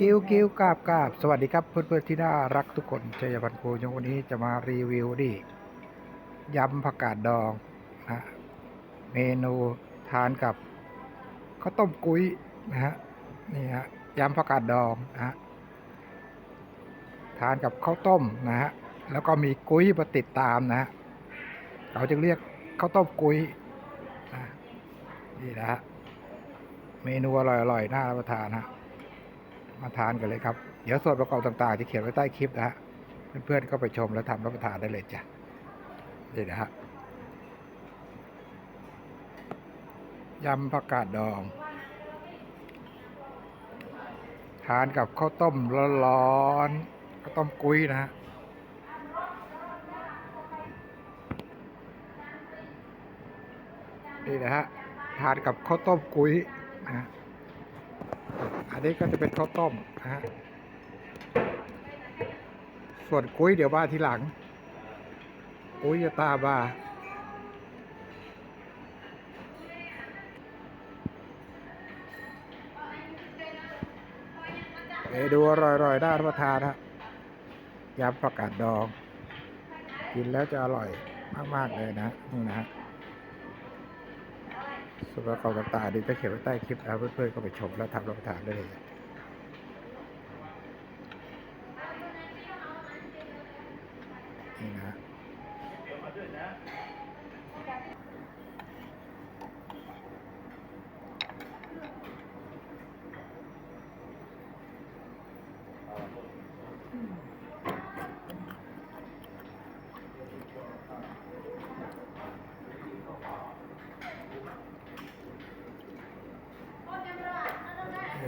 กิ้วกิ้วกราบกราบสวัสดีครับเพื่อนเพื่อนๆที่น่ารักทุกคนชัยพันธ์โพยงวันนี้จะมารีวิวดิยำผักกาดดองนะเมนูทานกับข้าวต้มกุ้ยนะฮะนี่ฮะยำผักกาดดองนะฮะทานกับข้าวต้มนะฮะแล้วก็มีกุ้ยมาติดตามนะฮะเขาจึงเรียกข้าวต้มกุ้ยนะนี่นะฮะเมนูอร่อยๆน่ารับประทานนะ มาทานกันเลยครับ เดี๋ยวส่วนประกอบต่างๆ ที่เขียนไว้ใต้คลิปนะฮะ เพื่อนๆก็ไปชมแล้วทำรับประทานได้เลยจ้ะนี่นะฮะยำผักกาดดอง ทานกับข้าวต้มร้อนๆข้าวต้มกุ้ยนะฮะนี่นะฮะทานกับข้าวต้มกุ้ยนะฮะ อันนี้ก็จะเป็นข้าวต้มนะฮะส่วนกุ้ยเดี๋ยวบ้าทีหลังกุ้ยจะตามมาเมดูอร่อยๆน่ารับประทานนะยำผักกาดดอง กินแล้วจะอร่อยมาก ๆ เลยนะนี่นะฮะ ส่วนประกอบต่างๆเดีจะเขียนไว้ใต้คลิปแล้วเพื่อนๆก็ไปชมแล้วทำรับประทานได้เลยนี่นะ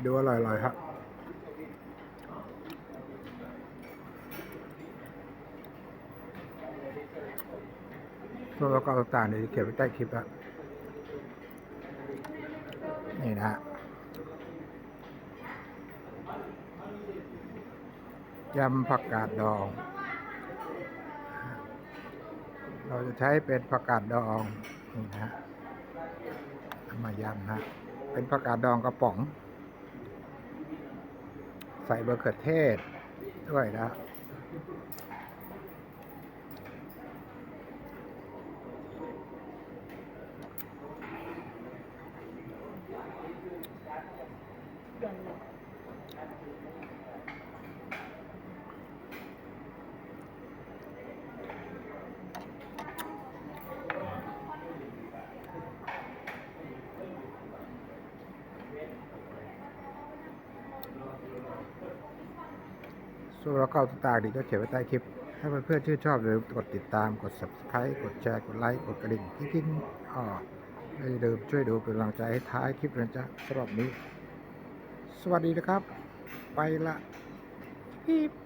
ดูอร่อยๆครับส่วนประกอบต่างๆเดี๋ยวเขียนไว้ใต้คลิปแล้วนี่นะฮะยำผักกาดดอง เราจะใช้เป็นผักกาดดองนี่นะฮะมายำนะเป็นผักกาดดองกระป๋อง ใส่มะเขือเทศด้วยนะ ส่วนเระกอบต่างๆดีก็เขียนไว้ใต้คลิป ถ้าเพื่อนๆชื่นชอบอย่าลืมกดติดตามกด subscribe กดแชร์กดไลค์กดกระดิ่งกิ๊งๆอ๋ออย่าลืมช่วยดูเป็นกำลังใจให้ท้ายคลิปนะจ๊ะสำหรับนี้ สวัสดีนะครับ ไปละปี๊บ